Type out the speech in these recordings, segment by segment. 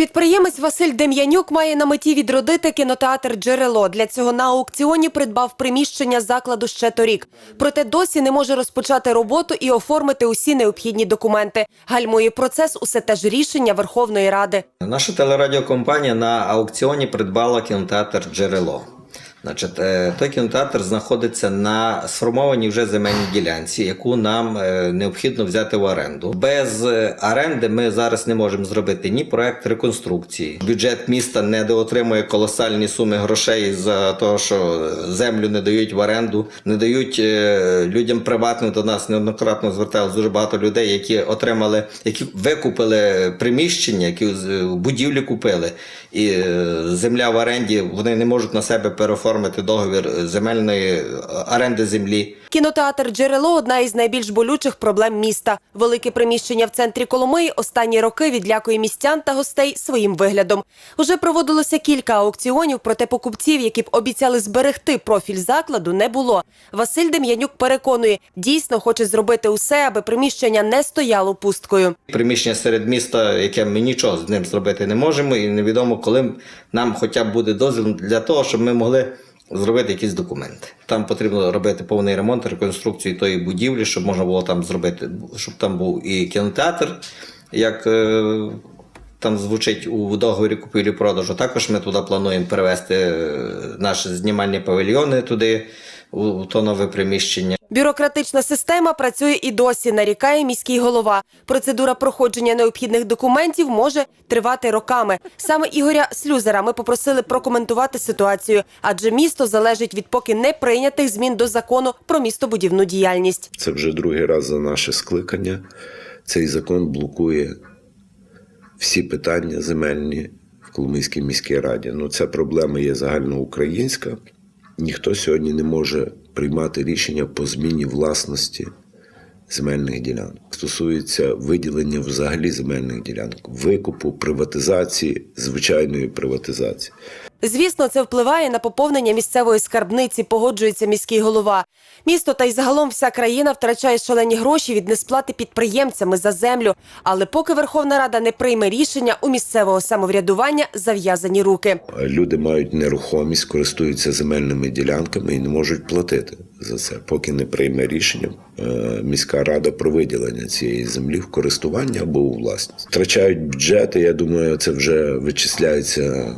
Підприємець Василь Дем'янюк має на меті відродити кінотеатр Джерело. Для цього на аукціоні придбав приміщення закладу ще торік. Проте досі не може розпочати роботу і оформити усі необхідні документи. Гальмує процес усе те ж рішення Верховної Ради. Наша телерадіокомпанія на аукціоні придбала кінотеатр Джерело. Значить, е, той кінотеатр знаходиться на сформованій вже земельній ділянці, яку нам е, необхідно взяти в оренду. Без е, оренди ми зараз не можемо зробити ні проект реконструкції. Бюджет міста не отримує колосальні суми грошей за те, що землю не дають в оренду, не дають людям приватним до нас неоднократно зверталися дуже багато людей, які отримали, які викупили приміщення, які будівлі купили, і земля в оренді вони не можуть на себе переоформити договір земельної е, оренди землі. Кінотеатр Джерело одна із найбільш болючих проблем міста. Велике приміщення в центрі Коломиї останні роки відлякує містян та гостей своїм виглядом. Уже проводилося кілька аукціонів, проте покупців, які б обіцяли зберегти профіль закладу, не було. Василь Дем'янюк переконує, дійсно хоче зробити усе, аби приміщення не стояло пусткою. Приміщення серед міста, яке ми нічого з ним зробити не можемо, і невідомо, коли нам хоча б буде дозвіл для того, щоб ми могли зробити якісь документи. Там потрібно робити повний ремонт, реконструкцію тої будівлі, щоб можна було там зробити, щоб там був і кінотеатр, як е, там звучить у договорі купівлі-продажу. Також ми туди плануємо перевести е, наші знімальні павільйони туди, у, у то нове приміщення. Бюрократична система працює і досі, нарікає міський голова. Процедура проходження необхідних документів може тривати роками. Саме Ігоря Слюзера ми попросили прокоментувати ситуацію, адже місто залежить від поки не прийнятих змін до закону про містобудівну діяльність. Це вже другий раз за наше скликання. Цей закон блокує всі питання земельні в Коломийській міській раді. Ну, ця проблема є загальноукраїнська. Ніхто сьогодні не може приймати рішення по зміні власності земельних ділянок. Стосується виділення взагалі земельних ділянок, викупу, приватизації, звичайної приватизації. Звісно, це впливає на поповнення місцевої скарбниці, погоджується міський голова. Місто та й загалом вся країна втрачає шалені гроші від несплати підприємцями за землю. Але поки Верховна Рада не прийме рішення, у місцевого самоврядування зав'язані руки. Люди мають нерухомість, користуються земельними ділянками і не можуть платити за це, поки не прийме рішення е, міська рада про виділення цієї землі в користування або у власність. Втрачають бюджети. Я думаю, це вже вичисляється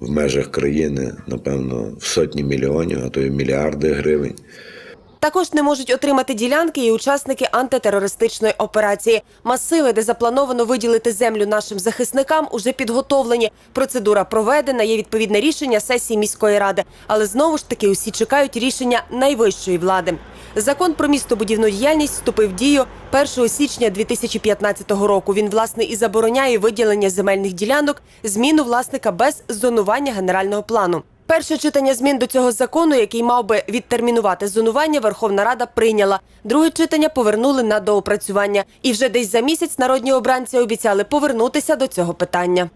в межах країни, напевно, в сотні мільйонів, а то й мільярди гривень. Також не можуть отримати ділянки і учасники антитерористичної операції. Масиви, де заплановано виділити землю нашим захисникам, уже підготовлені. Процедура проведена. Є відповідне рішення сесії міської ради. Але знову ж таки усі чекають рішення найвищої влади. Закон про містобудівну діяльність вступив в дію 1 січня 2015 року. Він власне і забороняє виділення земельних ділянок, зміну власника без зонування генерального плану. Перше читання змін до цього закону, який мав би відтермінувати зонування, Верховна Рада прийняла. Друге читання повернули на доопрацювання. І вже десь за місяць народні обранці обіцяли повернутися до цього питання.